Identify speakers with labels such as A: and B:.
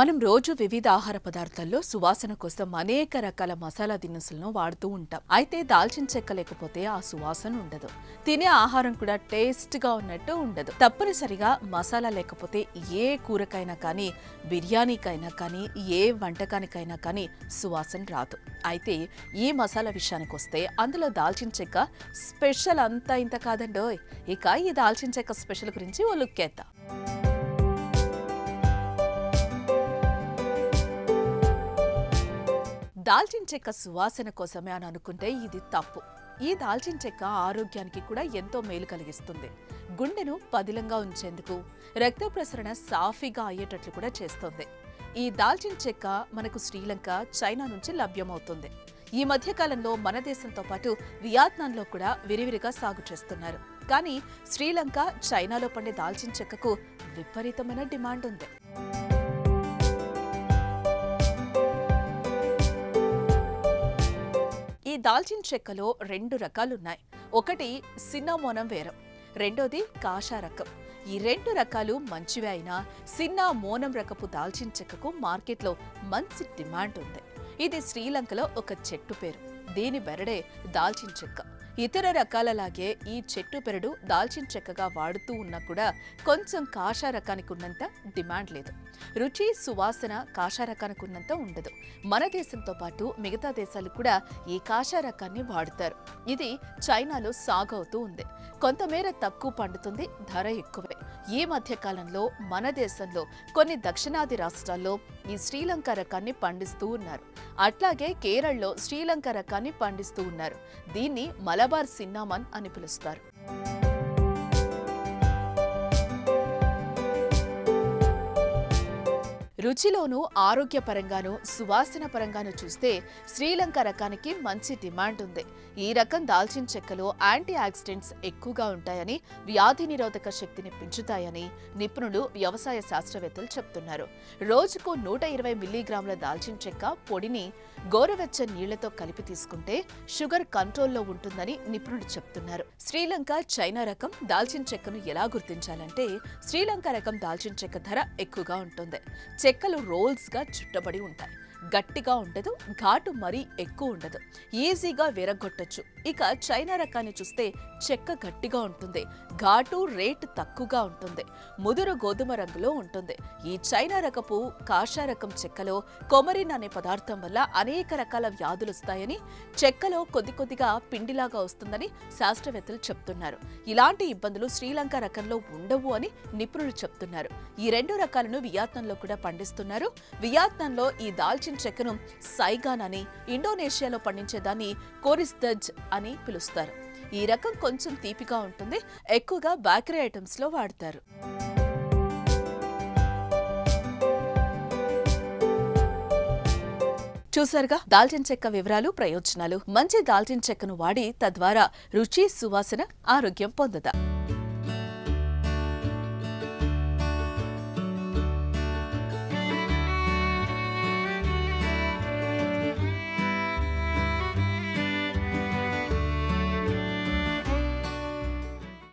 A: మనం రోజు వివిధ ఆహార పదార్థాల్లో సువాసన కోసం అనేక రకాల మసాలా దినుసులను వాడుతూ ఉంటాం. అయితే దాల్చిన చెక్క లేకపోతే ఆ సువాసన ఉండదు. తినే ఆహారం కూడా టేస్ట్గా ఉన్నట్టు ఉండదు. తప్పనిసరిగా మసాలా లేకపోతే ఏ కూరకైనా కానీ బిర్యానీకైనా కానీ ఏ వంటకానికైనా కానీ సువాసన రాదు. అయితే ఈ మసాలా విషయానికి వస్తే అందులో దాల్చిన చెక్క స్పెషల్ అంతా ఇంత కాదండోయ్. ఇక ఈ దాల్చిన చెక్క స్పెషల్ గురించి ఓ లుక్ దాల్చిన చెక్క సువాసన కోసమే అని అనుకుంటే ఇది తప్పు. ఈ దాల్చిన చెక్క ఆరోగ్యానికి కూడా ఎంతో మేలు కలిగిస్తుంది. గుండెను పదిలంగా ఉంచేందుకు రక్త ప్రసరణ సాఫీగా అయ్యేటట్లు కూడా చేస్తుంది. ఈ దాల్చిన చెక్క మనకు శ్రీలంక చైనా నుంచి లభ్యమవుతుంది. ఈ మధ్య కాలంలో మన దేశంతో పాటు వియత్నాంలో కూడా విరివిరిగా సాగు చేస్తున్నారు. కానీ శ్రీలంక చైనాలో పండే దాల్చిన చెక్కకు విపరీతమైన డిమాండ్ ఉంది. దాల్చిన చెక్కలో రెండు రకాలున్నాయి. ఒకటి సిన్నమోనం వేరం రెండోది కాషా రకం. ఈ రెండు రకాలు మంచివే అయినా సిన్నా మోనం రకపు దాల్చిన చెక్కకు మార్కెట్లో మంచి డిమాండ్ ఉంది. ఇది శ్రీలంకలో ఒక చెట్టు పేరు. దీని బెరడే దాల్చిన చెక్క. ఇతర రకాలలాగే ఈ చెట్టు పెరడు దాల్చిన చెక్కగా వాడుతూ ఉన్నా కూడా కొంచెం కాషా రకానికి ఉన్నంత డిమాండ్ లేదు. రుచి సువాసన కాషా రకానికి ఉన్నంత ఉండదు. మన దేశంతో పాటు మిగతా దేశాలు కూడా ఈ కాషా రకాన్ని వాడుతారు. ఇది చైనాలో సాగు అవుతూ ఉంది. కొంతమేర తక్కువ పండుతుంది ధర ఎక్కువే. ఈ మధ్యకాలంలో మన దేశంలో కొన్ని దక్షిణాది రాష్ట్రాల్లో ఈ శ్రీలంక రకాన్ని పండిస్తూ ఉన్నారు. అట్లాగే కేరళలో శ్రీలంక రకాన్ని పండిస్తూ ఉన్నారు. దీన్ని మలబార్ సిన్నామన్ అని పిలుస్తారు. రుచిలోనూ ఆరోగ్యపరంగానూ సువాసన పరంగానూ చూస్తే శ్రీలంక రకానికి మంచి డిమాండ్ ఉంది ఈ రకం దాల్చిన చెక్కలో యాంటీ ఆక్సిడెంట్స్ ఎక్కువగా ఉంటాయని వ్యాధి నిరోధక శక్తిని పెంచుతాయని నిపుణులు వ్యవసాయ శాస్త్రవేత్తలు చెప్తున్నారు. రోజుకు నూట ఇరవై మిల్లీగ్రాముల దాల్చిన చెక్క పొడిని గోరవెచ్చ నీళ్ళతో కలిపి తీసుకుంటే షుగర్ కంట్రోల్లో ఉంటుందని నిపుణులు చెప్తున్నారు. శ్రీలంక చైనా రకం దాల్చిన చెక్కను ఎలా గుర్తించాలంటే శ్రీలంక రకం దాల్చిన చెక్క ధర ఎక్కువగా ఉంటుంది. చెక్కలు రోల్స్గా చుట్టబడి ఉంటాయి. గట్టిగా ఉండదు ఘాటు మరీ ఎక్కువ ఉండదు. ఈజీగా విరగొట్టొచ్చు ఇక చైనా రకాన్ని చూస్తే చెక్క గట్టిగా ఉంటుంది. ఘాటు రేట్ తక్కువగా ఉంటుంది. ముదురు గోధుమ రంగులో ఉంటుంది. ఈ చైనా రకపు కాషా రకం చెక్కలో కొమరిన్ అనే పదార్థం వల్ల అనేక రకాల వ్యాధులు వస్తాయని చెక్కలో కొద్ది కొద్దిగా పిండిలాగా వస్తుందని శాస్త్రవేత్తలు చెప్తున్నారు. ఇలాంటి ఇబ్బందులు శ్రీలంక రకంలో ఉండవు అని నిపుణులు చెప్తున్నారు. ఈ రెండు రకాలను వియత్నంలో కూడా పండిస్తున్నారు. వియత్నంలో ఈ దాల్చిన చెక్కను సైగాన్ అని ఇండోనేషియాలో పండించేదాన్ని కోరిస్దజ్ అని పిలుస్తారు. ఈ రకం కొంచెం తీపిగా ఉంటుంది. ఎక్కువగా బేకరీ ఐటమ్స్లో వాడతారు. చూసారుగా? దాల్చిన చెక్క వివరాలు ప్రయోజనాలు. మంచి దాల్చిన చెక్కను వాడి తద్వారా రుచి సువాసన ఆరోగ్యం పొందుతా